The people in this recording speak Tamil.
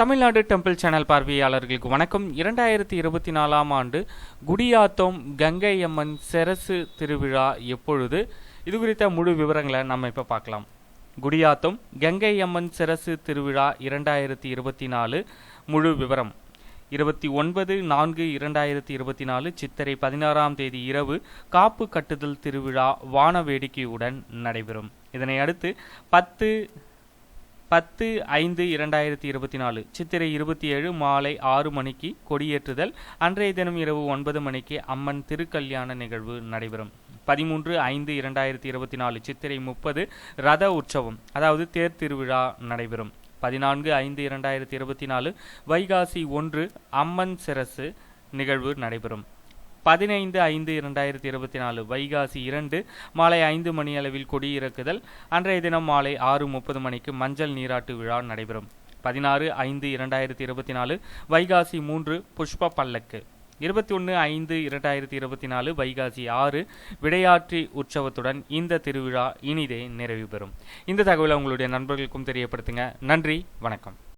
தமிழ்நாடு டெம்பிள் சேனல் பார்வையாளர்களுக்கு வணக்கம். இரண்டாயிரத்தி இருபத்தி நாலாம் ஆண்டு குடியாத்தம் கங்கை அம்மன் செரசு திருவிழா எப்பொழுது? இது குறித்த முழு விவரங்களை நம்ம இப்போ பார்க்கலாம். குடியாத்தம் கங்கை அம்மன் செரசு திருவிழா இரண்டாயிரத்தி இருபத்தி நாலு முழு விவரம். இருபத்தி ஒன்பது நான்கு இரண்டாயிரத்தி இருபத்தி நாலு சித்திரை பதினாறாம் தேதி இரவு காப்பு கட்டுதல் திருவிழா வான வேடிக்கையுடன் நடைபெறும். இதனை அடுத்து பத்து பத்து ஐந்து இரண்டாயிரத்தி இருபத்தி நாலு. சித்திரை இருபத்தி ஏழு மாலை ஆறு மணிக்கு கொடியேற்றுதல். அன்றைய தினம் இரவு ஒன்பது மணிக்கு அம்மன் திருக்கல்யாண நிகழ்வு நடைபெறும். பதிமூன்று ஐந்து இரண்டாயிரத்தி இருபத்தி நாலு சித்திரை முப்பது ரத உற்சவம் அதாவது தேர் திருவிழா நடைபெறும். பதினான்கு ஐந்து இரண்டாயிரத்தி இருபத்தி நாலு வைகாசி ஒன்று அம்மன் சிரசு நிகழ்வு நடைபெறும். பதினைந்து ஐந்து இரண்டாயிரத்தி இருபத்தி நாலு வைகாசி இரண்டு மாலை ஐந்து மணி அளவில் கொடியிறக்குதல். அன்றைய தினம் மாலை ஆறு முப்பது மணிக்கு மஞ்சள் நீராட்டு விழா நடைபெறும். பதினாறு ஐந்து இரண்டாயிரத்தி இருபத்தி நாலு வைகாசி மூன்று புஷ்ப பல்லக்கு. இருபத்தி ஒன்று ஐந்து இரண்டாயிரத்தி இருபத்தி நாலு வைகாசி ஆறு விடையாற்றி உற்சவத்துடன் இந்த திருவிழா இனிதே நிறைவு பெறும். இந்த தகவலை உங்களுடைய நண்பர்களுக்கும் தெரியப்படுத்துங்க. நன்றி வணக்கம்.